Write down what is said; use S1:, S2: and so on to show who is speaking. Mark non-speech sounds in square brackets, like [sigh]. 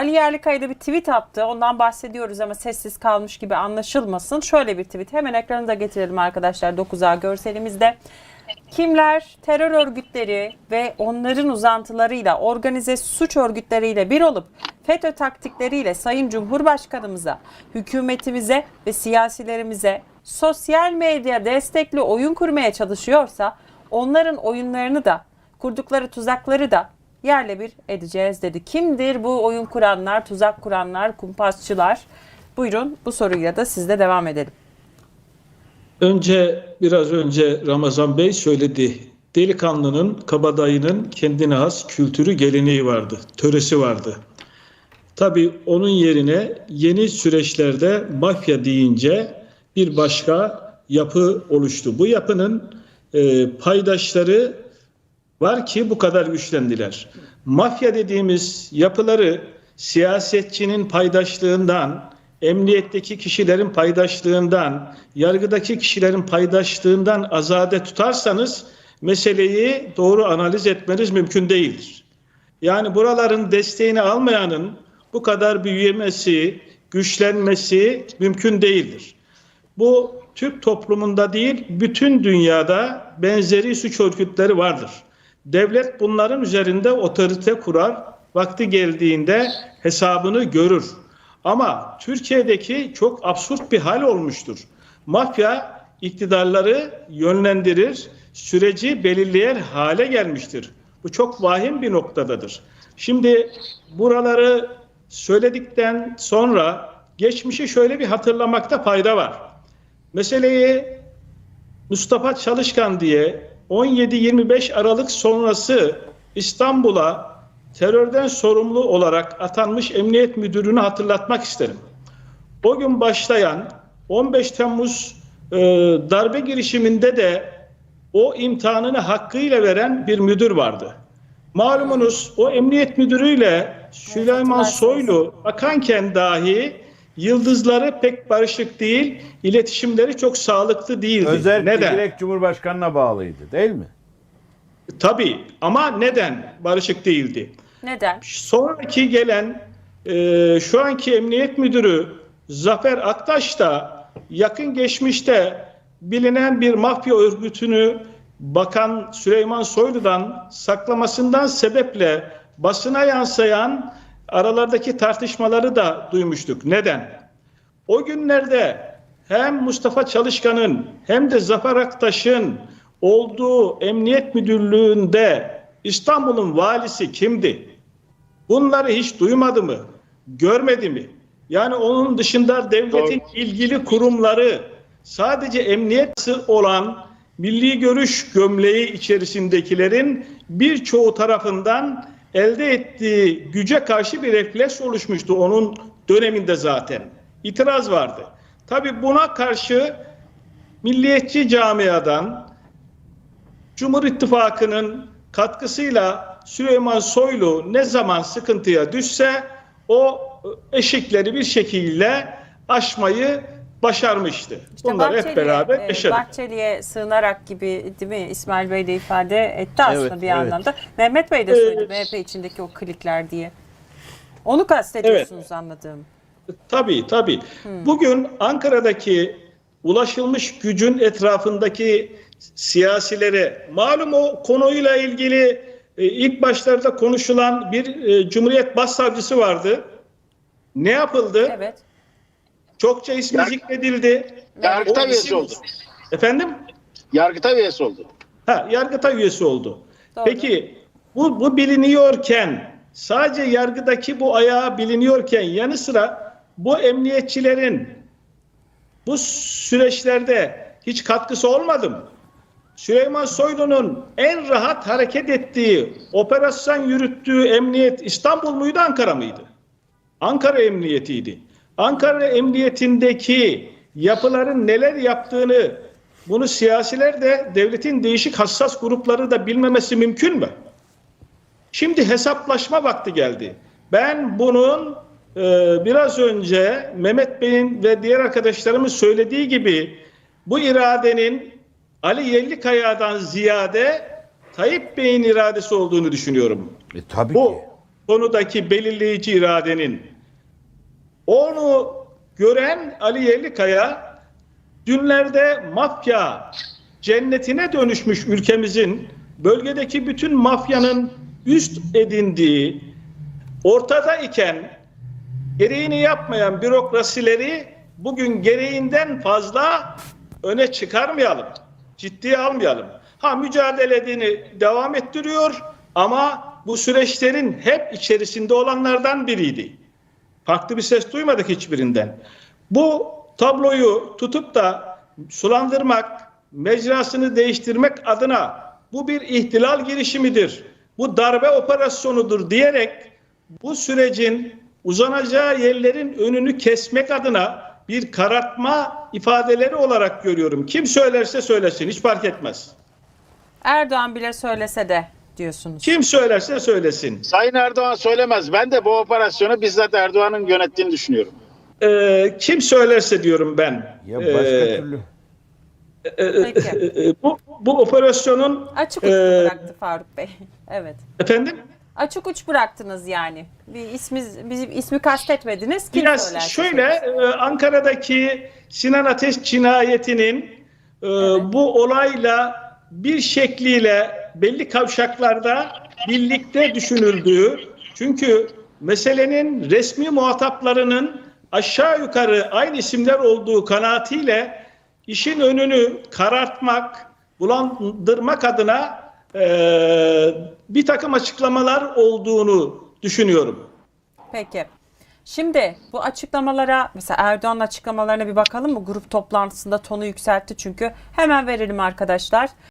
S1: Ali Yerlikaya bir tweet attı. Ondan bahsediyoruz ama sessiz kalmış gibi anlaşılmasın. Şöyle bir tweet. Hemen ekranı da getirelim arkadaşlar 9A görselimizde. Kimler terör örgütleri ve onların uzantılarıyla organize suç örgütleriyle bir olup FETÖ taktikleriyle Sayın Cumhurbaşkanımıza, hükümetimize ve siyasilerimize sosyal medya destekli oyun kurmaya çalışıyorsa onların oyunlarını da kurdukları tuzakları da yerle bir edeceğiz dedi. Kimdir bu oyun kuranlar, tuzak kuranlar, kumpasçılar? Buyurun bu soruyla da sizle devam edelim.
S2: Önce biraz önce Ramazan Bey söyledi. Delikanlının, kabadayının kendine has kültürü, geleneği vardı, töresi vardı. Tabii onun yerine yeni süreçlerde mafya deyince bir başka yapı oluştu. Bu yapının e, paydaşları var ki bu kadar güçlendiler. Mafya dediğimiz yapıları siyasetçinin paydaşlığından, emniyetteki kişilerin paydaşlığından, yargıdaki kişilerin paydaşlığından azade tutarsanız meseleyi doğru analiz etmeniz mümkün değildir. Yani buraların desteğini almayanın bu kadar büyümesi, güçlenmesi mümkün değildir. Bu Türk toplumunda değil, bütün dünyada benzeri suç örgütleri vardır. Devlet bunların üzerinde otorite kurar, vakti geldiğinde hesabını görür. Ama Türkiye'deki çok absürt bir hal olmuştur. Mafya iktidarları yönlendirir, süreci belirleyen hale gelmiştir. Bu çok vahim bir noktadadır. Şimdi buraları söyledikten sonra geçmişi şöyle bir hatırlamakta fayda var. Meseleyi Mustafa Çalışkan diye 17-25 Aralık sonrası İstanbul'a terörden sorumlu olarak atanmış emniyet müdürünü hatırlatmak isterim. O gün başlayan 15 Temmuz e, darbe girişiminde de o imtihanını hakkıyla veren bir müdür vardı. Malumunuz o emniyet müdürüyle Süleyman. Soylu bakanken dahi yıldızları pek barışık değil, iletişimleri çok sağlıklı değildi.
S3: Özellikle
S2: Neden?
S3: direkt Cumhurbaşkanı'na bağlıydı değil mi?
S2: Tabii ama neden barışık değildi?
S1: Neden?
S2: Sonraki gelen e, şu anki emniyet müdürü Zafer Aktaş da yakın geçmişte bilinen bir mafya örgütünü Bakan Süleyman Soylu'dan saklamasından sebeple basına yansıyan aralardaki tartışmaları da duymuştuk. Neden? O günlerde hem Mustafa Çalışkan'ın hem de Zafer Aktaş'ın olduğu emniyet müdürlüğünde İstanbul'un valisi kimdi? Bunları hiç duymadı mı? Görmedi mi? Yani onun dışında devletin ilgili kurumları sadece emniyet olan milli görüş gömleği içerisindekilerin birçoğu tarafından elde ettiği güce karşı bir refleks oluşmuştu onun döneminde zaten. İtiraz vardı. Tabii buna karşı milliyetçi camiadan Cumhur İttifakı'nın katkısıyla Süleyman Soylu ne zaman sıkıntıya düşse o eşikleri bir şekilde aşmayı başarmıştı.
S1: İşte
S2: Bunları hep beraber
S1: e,
S2: yaşadık.
S1: Bahçeli'ye sığınarak gibi değil mi İsmail Bey de ifade etti aslında
S3: Evet,
S1: bir
S3: evet.
S1: anlamda. Mehmet Bey de söyledi
S2: Evet.
S1: MHP içindeki o klikler diye. Onu kastediyorsunuz anladığım.
S2: Tabii tabii. Bugün Ankara'daki ulaşılmış gücün etrafındaki siyasilere malum o konuyla ilgili e, ilk başlarda konuşulan bir e, Cumhuriyet Başsavcısı vardı. Ne yapıldı?
S1: Evet.
S2: Çokça ismi
S4: Yarg-
S2: zikredildi.
S4: Yargıtay üyesi
S2: isim-
S4: oldu.
S2: Efendim?
S4: Yargıtay üyesi oldu.
S2: Ha, Yargıtay üyesi oldu.
S1: Doğru.
S2: Peki bu, bu biliniyorken sadece yargıdaki bu ayağı biliniyorken yanı sıra bu emniyetçilerin bu süreçlerde hiç katkısı olmadı mı? Süleyman Soylu'nun en rahat hareket ettiği, operasyon yürüttüğü emniyet İstanbul muydu, Ankara mıydı? Ankara Emniyetiydi. Ankara Emniyetindeki yapıların neler yaptığını bunu siyasiler de devletin değişik hassas grupları da bilmemesi mümkün mü? Şimdi hesaplaşma vakti geldi. Ben bunun e, biraz önce Mehmet Bey'in ve diğer arkadaşlarımın söylediği gibi bu iradenin Ali Yerlikaya'dan ziyade Tayyip Bey'in iradesi olduğunu düşünüyorum.
S3: E, tabii
S2: Bu
S3: ki.
S2: konudaki belirleyici iradenin. Onu gören Ali Yerlikaya dünlerde mafya cennetine dönüşmüş ülkemizin bölgedeki bütün mafyanın üst edindiği ortada iken gereğini yapmayan bürokrasileri bugün gereğinden fazla öne çıkarmayalım. Ciddiye almayalım. Ha mücadelelerini devam ettiriyor ama bu süreçlerin hep içerisinde olanlardan biriydi. Farklı bir ses duymadık hiçbirinden. Bu tabloyu tutup da sulandırmak, mecrasını değiştirmek adına bu bir ihtilal girişimidir. Bu darbe operasyonudur diyerek bu sürecin uzanacağı yerlerin önünü kesmek adına bir karartma ifadeleri olarak görüyorum. Kim söylerse söylesin hiç fark etmez.
S1: Erdoğan bile söylese de diyorsunuz.
S2: Kim söylerse söylesin.
S4: Sayın Erdoğan söylemez. Ben de bu operasyonu bizzat Erdoğan'ın yönettiğini düşünüyorum.
S2: Ee, kim söylerse diyorum ben.
S3: Ya başka
S2: Ee,
S3: türlü.
S1: Peki.
S2: e, bu, bu operasyonun
S1: Açık uç
S2: Ee,
S1: bıraktı Faruk Bey. [laughs] Evet.
S2: efendim
S1: Açık uç bıraktınız yani. Bir ismi, bizim ismi kastetmediniz. Kim
S2: Biraz
S1: söylerse
S2: şöyle e, Ankara'daki Sinan Ateş cinayetinin e, bu olayla bir şekliyle belli kavşaklarda birlikte düşünüldüğü çünkü meselenin resmi muhataplarının aşağı yukarı aynı isimler olduğu kanaatiyle işin önünü karartmak, bulandırmak adına e, bir takım açıklamalar olduğunu düşünüyorum.
S1: Peki. Şimdi bu açıklamalara mesela Erdoğan'ın açıklamalarına bir bakalım mı? Grup toplantısında tonu yükseltti çünkü. Hemen verelim arkadaşlar.